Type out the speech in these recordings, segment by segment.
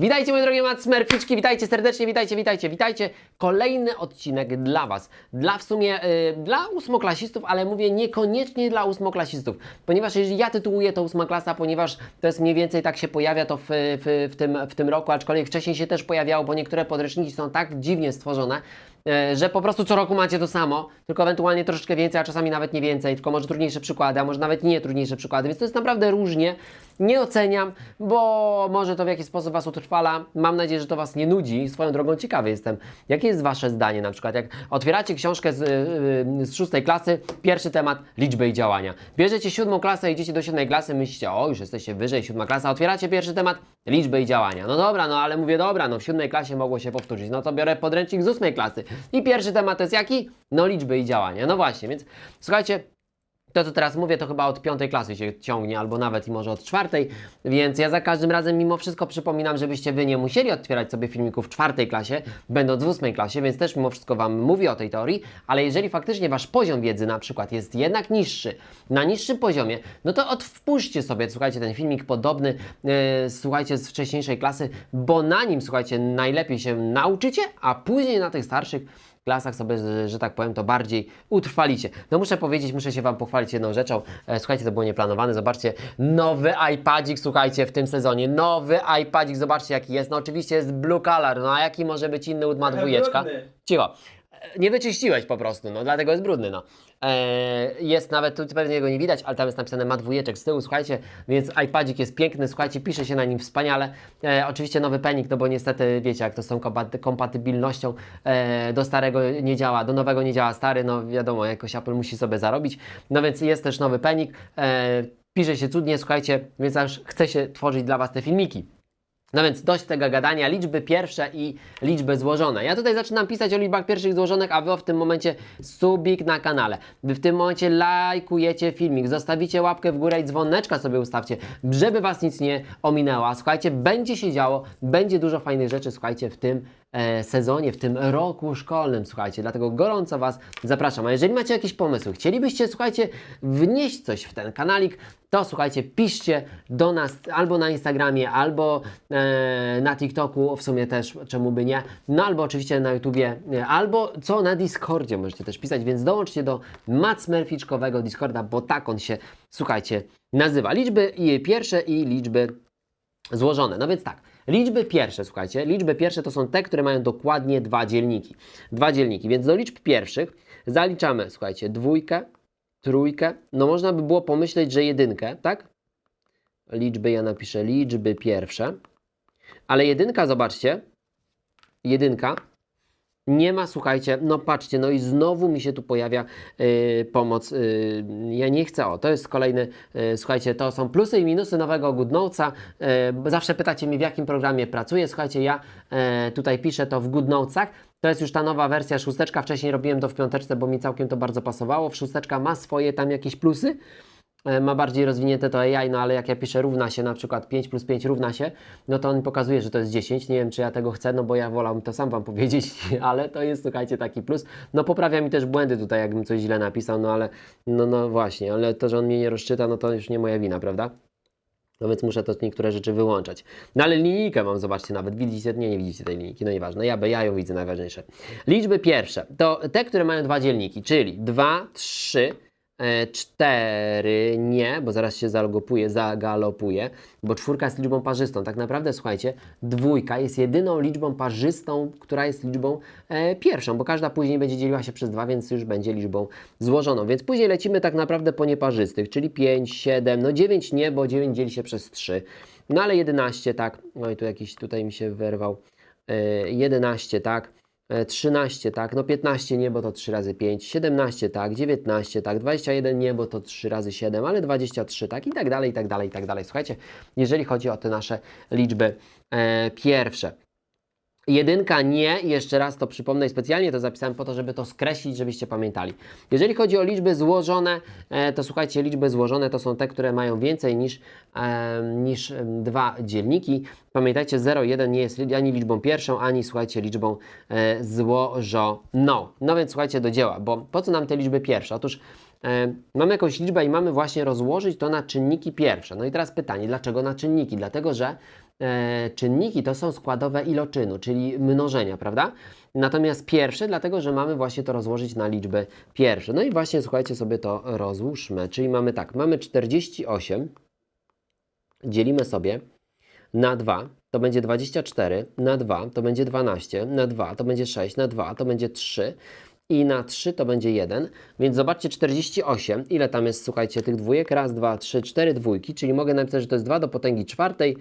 Witajcie moje drogie Macmerficzki, witajcie serdecznie, witajcie, witajcie, witajcie. Kolejny odcinek dla Was. Dla w sumie, y, dla ósmoklasistów, ale mówię niekoniecznie dla ósmoklasistów. Ponieważ jeżeli ja tytułuję to ósma klasa, ponieważ to jest mniej więcej tak się pojawia to w, w, w, tym, w tym roku, aczkolwiek wcześniej się też pojawiało, bo niektóre podręczniki są tak dziwnie stworzone, że po prostu co roku macie to samo, tylko ewentualnie troszeczkę więcej, a czasami nawet nie więcej, tylko może trudniejsze przykłady, a może nawet nie trudniejsze przykłady, więc to jest naprawdę różnie. Nie oceniam, bo może to w jakiś sposób Was utrwala. Mam nadzieję, że to Was nie nudzi. Swoją drogą ciekawy jestem, jakie jest Wasze zdanie na przykład, jak otwieracie książkę z, yy, z szóstej klasy, pierwszy temat liczby i działania. Bierzecie siódmą klasę, idziecie do siódmej klasy, myślicie, o już jesteście wyżej, siódma klasa, otwieracie pierwszy temat liczby i działania. No dobra, no ale mówię, dobra, no w siódmej klasie mogło się powtórzyć, no to biorę podręcznik z ósmej klasy. I pierwszy temat to jest jaki? No liczby i działania. No właśnie, więc słuchajcie, to, co teraz mówię, to chyba od piątej klasy się ciągnie, albo nawet i może od czwartej, więc ja za każdym razem mimo wszystko przypominam, żebyście wy nie musieli otwierać sobie filmików w czwartej klasie, będąc w ósmej klasie, więc też mimo wszystko Wam mówię o tej teorii, ale jeżeli faktycznie Wasz poziom wiedzy na przykład jest jednak niższy, na niższym poziomie, no to odpuśćcie sobie, słuchajcie, ten filmik podobny, e, słuchajcie, z wcześniejszej klasy, bo na nim, słuchajcie, najlepiej się nauczycie, a później na tych starszych klasach sobie, że, że tak powiem, to bardziej utrwalicie. No muszę powiedzieć, muszę się Wam pochwalić jedną rzeczą. E, słuchajcie, to było nieplanowane. Zobaczcie, nowy iPadzik, słuchajcie, w tym sezonie. Nowy iPadzik, zobaczcie jaki jest. No oczywiście jest blue color, no a jaki może być inny ma dwójeczka? Cicho. Nie wyczyściłeś po prostu, no dlatego jest brudny, no. E, jest nawet, tu pewnie go nie widać, ale tam jest napisane ma dwójeczek z tyłu, słuchajcie, więc iPadzik jest piękny, słuchajcie, pisze się na nim wspaniale. E, oczywiście nowy penik, no bo niestety wiecie, jak to z tą kompat- kompatybilnością e, do starego nie działa, do nowego nie działa stary, no wiadomo, jakoś Apple musi sobie zarobić. No więc jest też nowy penik, e, pisze się cudnie, słuchajcie, więc aż chce się tworzyć dla Was te filmiki. No więc dość tego gadania, liczby pierwsze i liczby złożone. Ja tutaj zaczynam pisać o liczbach pierwszych złożonych, a Wy w tym momencie subik na kanale. Wy w tym momencie lajkujecie filmik, zostawicie łapkę w górę i dzwoneczka sobie ustawcie, żeby Was nic nie ominęło. A Słuchajcie, będzie się działo, będzie dużo fajnych rzeczy, słuchajcie, w tym sezonie, w tym roku szkolnym, słuchajcie, dlatego gorąco Was zapraszam. A jeżeli macie jakieś pomysły, chcielibyście, słuchajcie, wnieść coś w ten kanalik, to słuchajcie, piszcie do nas albo na Instagramie, albo e, na TikToku, w sumie też, czemu by nie, no albo oczywiście na YouTubie, e, albo co na Discordzie możecie też pisać, więc dołączcie do Macmerficzkowego Discorda, bo tak on się, słuchajcie, nazywa. Liczby i pierwsze i liczby złożone. No więc tak, liczby pierwsze, słuchajcie, liczby pierwsze to są te, które mają dokładnie dwa dzielniki. Dwa dzielniki, więc do liczb pierwszych zaliczamy, słuchajcie, dwójkę, trójkę, no można by było pomyśleć, że jedynkę, tak? Liczby, ja napiszę liczby pierwsze, ale jedynka, zobaczcie, jedynka nie ma, słuchajcie, no patrzcie, no i znowu mi się tu pojawia y, pomoc. y, ja nie chcę, o, to jest kolejny, y, słuchajcie, to są plusy i minusy nowego GoodNotesa. Y, zawsze pytacie mnie, w jakim programie pracuję. Słuchajcie, ja y, tutaj piszę to w GoodNotesach. To jest już ta nowa wersja szósteczka. Wcześniej robiłem to w piąteczce, bo mi całkiem to bardzo pasowało. W szósteczka ma swoje tam jakieś plusy. E, ma bardziej rozwinięte to AI, no ale jak ja piszę równa się, na przykład 5 plus 5 równa się, no to on pokazuje, że to jest 10. Nie wiem, czy ja tego chcę, no bo ja wolałbym to sam Wam powiedzieć, ale to jest, słuchajcie, taki plus. No poprawia mi też błędy tutaj, jakbym coś źle napisał, no ale, no, no właśnie, ale to, że on mnie nie rozczyta, no to już nie moja wina, prawda? No więc muszę to niektóre rzeczy wyłączać. No ale linijkę mam, zobaczcie, nawet widzicie, nie, nie widzicie tej linijki, no nieważne, ja, ja ją widzę najważniejsze. Liczby pierwsze, to te, które mają dwa dzielniki, czyli 2, 3, 4, nie, bo zaraz się zalogopuje, zagalopuje, bo czwórka jest liczbą parzystą. Tak naprawdę, słuchajcie, dwójka jest jedyną liczbą parzystą, która jest liczbą e, pierwszą, bo każda później będzie dzieliła się przez dwa, więc już będzie liczbą złożoną. Więc później lecimy tak naprawdę po nieparzystych, czyli 5, 7, no 9 nie, bo 9 dzieli się przez 3. No ale 11, tak, no i tu jakiś tutaj mi się wyrwał, e, 11, tak, E, 13, tak, no 15 nie, bo to 3 razy 5, 17, tak, 19, tak, 21 nie, bo to 3 razy 7, ale 23, tak, i tak dalej, i tak dalej, i tak dalej. Słuchajcie, jeżeli chodzi o te nasze liczby e, pierwsze. Jedynka nie, jeszcze raz to przypomnę i specjalnie to zapisałem po to, żeby to skreślić, żebyście pamiętali. Jeżeli chodzi o liczby złożone, e, to słuchajcie, liczby złożone to są te, które mają więcej niż, e, niż dwa dzielniki. Pamiętajcie, 0, 1 nie jest ani liczbą pierwszą, ani słuchajcie, liczbą e, złożoną. No więc słuchajcie do dzieła, bo po co nam te liczby pierwsze? Otóż mamy jakąś liczbę i mamy właśnie rozłożyć to na czynniki pierwsze. No i teraz pytanie, dlaczego na czynniki? Dlatego, że czynniki to są składowe iloczynu, czyli mnożenia, prawda? Natomiast pierwsze, dlatego że mamy właśnie to rozłożyć na liczby pierwsze. No i właśnie słuchajcie sobie to rozłóżmy. Czyli mamy tak, mamy 48, dzielimy sobie na 2, to będzie 24, na 2 to będzie 12, na 2 to będzie 6, na 2 to będzie 3 i na 3 to będzie 1. Więc zobaczcie 48, ile tam jest, słuchajcie, tych dwójek? Raz, dwa, trzy, cztery dwójki, czyli mogę napisać, że to jest 2 do potęgi czwartej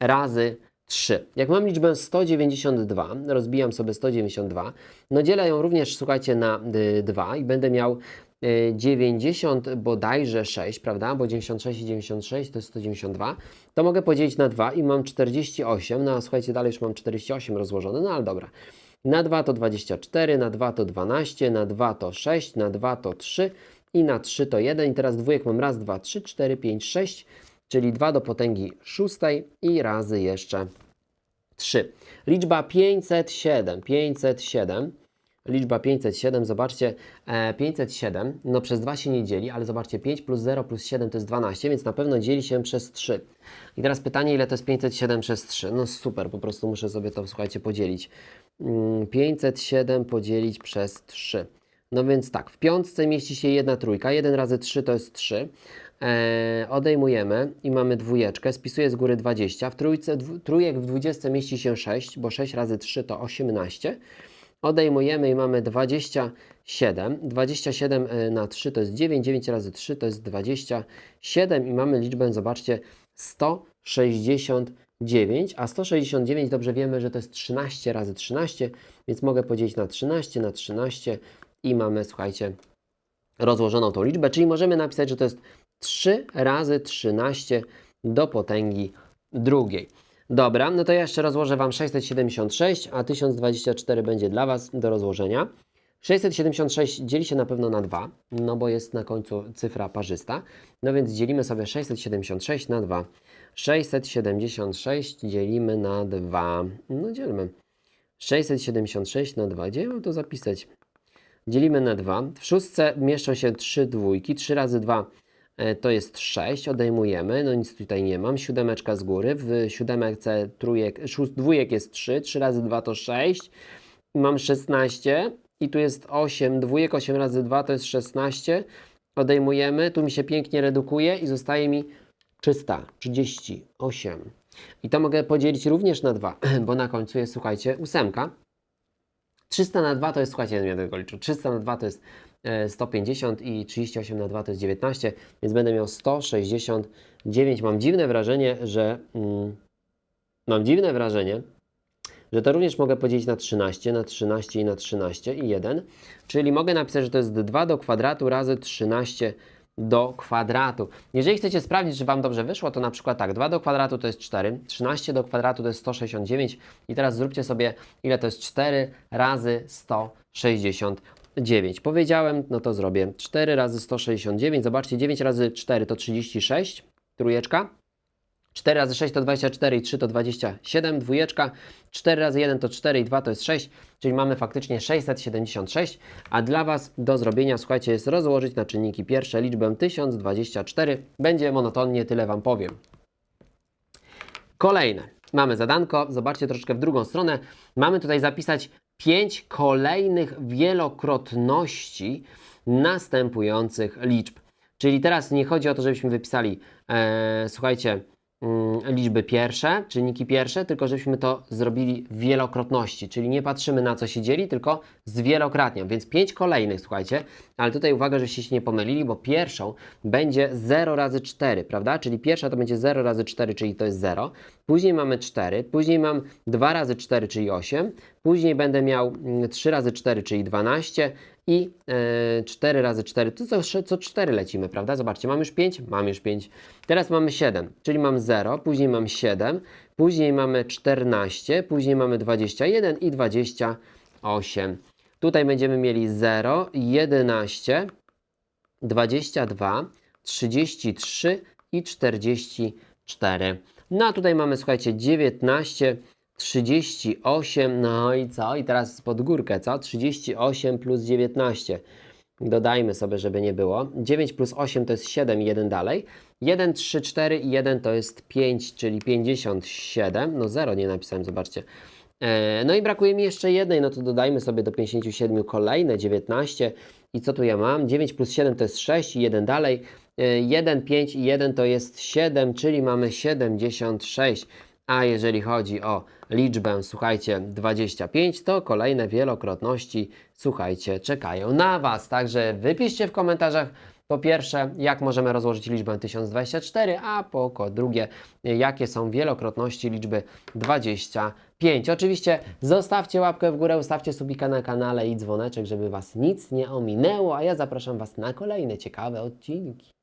razy 3. Jak mam liczbę 192, rozbijam sobie 192, no dzielę ją również, słuchajcie, na y, 2 i będę miał y, 90 bodajże 6, prawda? Bo 96 i 96 to jest 192. To mogę podzielić na 2 i mam 48. No a słuchajcie, dalej już mam 48 rozłożone, no ale dobra. Na 2 to 24, na 2 to 12, na 2 to 6, na 2 to 3 i na 3 to 1. I teraz dwójek mam raz, 2, 3, 4, 5, 6, czyli 2 do potęgi szóstej i razy jeszcze 3. Liczba 507, 507, liczba 507, zobaczcie, e, 507, no przez 2 się nie dzieli, ale zobaczcie, 5 plus 0 plus 7 to jest 12, więc na pewno dzieli się przez 3. I teraz pytanie, ile to jest 507 przez 3? No super, po prostu muszę sobie to, słuchajcie, podzielić. Mm, 507 podzielić przez 3. No więc tak, w piątce mieści się jedna trójka, 1 razy 3 to jest 3. E, odejmujemy i mamy dwójeczkę, spisuję z góry 20. W trójce, dwu, trójek w 20 mieści się 6, bo 6 razy 3 to 18. Odejmujemy i mamy 27. 27 e, na 3 to jest 9, 9 razy 3 to jest 27 i mamy liczbę, zobaczcie, 169, a 169 dobrze wiemy, że to jest 13 razy 13, więc mogę podzielić na 13 na 13 i mamy, słuchajcie, rozłożoną tą liczbę, czyli możemy napisać, że to jest 3 razy 13 do potęgi drugiej. Dobra, no to ja jeszcze rozłożę Wam 676, a 1024 będzie dla Was do rozłożenia. 676 dzieli się na pewno na 2, no bo jest na końcu cyfra parzysta. No więc dzielimy sobie 676 na 2. 676 dzielimy na 2. No dzielmy. 676 na 2. Gdzie ja mam to zapisać? Dzielimy na 2. W szóstce mieszczą się 3 dwójki. 3 razy 2 e, to jest 6. Odejmujemy. No nic tutaj nie mam. Siódemeczka z góry. W siódemeczce trójek, szóst, dwójek jest 3. 3 razy 2 to 6. Mam 16. I tu jest 8 dwójek. 8 razy 2 to jest 16. Odejmujemy. Tu mi się pięknie redukuje i zostaje mi 338. I to mogę podzielić również na 2, bo na końcu jest, słuchajcie, ósemka. 300 na 2 to jest, słuchajcie, będę tego liczył. 300 na 2 to jest e, 150 i 38 na 2 to jest 19, więc będę miał 169. Mam dziwne wrażenie, że mm, mam dziwne wrażenie, że to również mogę podzielić na 13, na 13 i na 13 i 1, czyli mogę napisać, że to jest 2 do kwadratu razy 13 do kwadratu. Jeżeli chcecie sprawdzić, czy Wam dobrze wyszło, to na przykład tak, 2 do kwadratu to jest 4, 13 do kwadratu to jest 169 i teraz zróbcie sobie, ile to jest 4 razy 169. Powiedziałem, no to zrobię. 4 razy 169, zobaczcie, 9 razy 4 to 36, trójeczka, 4 razy 6 to 24 i 3 to 27, dwójeczka, 4 razy 1 to 4 i 2 to jest 6, czyli mamy faktycznie 676, a dla Was do zrobienia, słuchajcie, jest rozłożyć na czynniki pierwsze liczbę 1024. Będzie monotonnie, tyle Wam powiem. Kolejne. Mamy zadanko, zobaczcie troszeczkę w drugą stronę. Mamy tutaj zapisać 5 kolejnych wielokrotności następujących liczb. Czyli teraz nie chodzi o to, żebyśmy wypisali, e, słuchajcie, liczby pierwsze, czynniki pierwsze, tylko żebyśmy to zrobili w wielokrotności, czyli nie patrzymy na co się dzieli, tylko zwielokrotniam, więc pięć kolejnych, słuchajcie, ale tutaj uwaga, żebyście się nie pomylili, bo pierwszą będzie 0 razy 4, prawda, czyli pierwsza to będzie 0 razy 4, czyli to jest 0, później mamy 4, później mam 2 razy 4, czyli 8, później będę miał mm, 3 razy 4, czyli 12 i e, 4 razy 4, to co, co 4 lecimy, prawda? Zobaczcie, mam już 5, mam już 5. Teraz mamy 7, czyli mam 0, później mam 7, później mamy 14, później mamy 21 i 28. Tutaj będziemy mieli 0, 11, 22, 33 i 44. No a tutaj mamy, słuchajcie, 19, 38, no i co? I teraz pod górkę, co? 38 plus 19. Dodajmy sobie, żeby nie było. 9 plus 8 to jest 7 i 1 dalej. 1, 3, 4 i 1 to jest 5, czyli 57. No 0 nie napisałem, zobaczcie. E, No i brakuje mi jeszcze jednej, no to dodajmy sobie do 57 kolejne 19. I co tu ja mam? 9 plus 7 to jest 6 i 1 dalej. E, 1, 5 i 1 to jest 7, czyli mamy 76. A jeżeli chodzi o liczbę, słuchajcie, 25, to kolejne wielokrotności, słuchajcie, czekają na Was. Także wypiszcie w komentarzach po pierwsze, jak możemy rozłożyć liczbę 1024, a po drugie, jakie są wielokrotności liczby 25. Oczywiście zostawcie łapkę w górę, ustawcie subika na kanale i dzwoneczek, żeby Was nic nie ominęło, a ja zapraszam Was na kolejne ciekawe odcinki.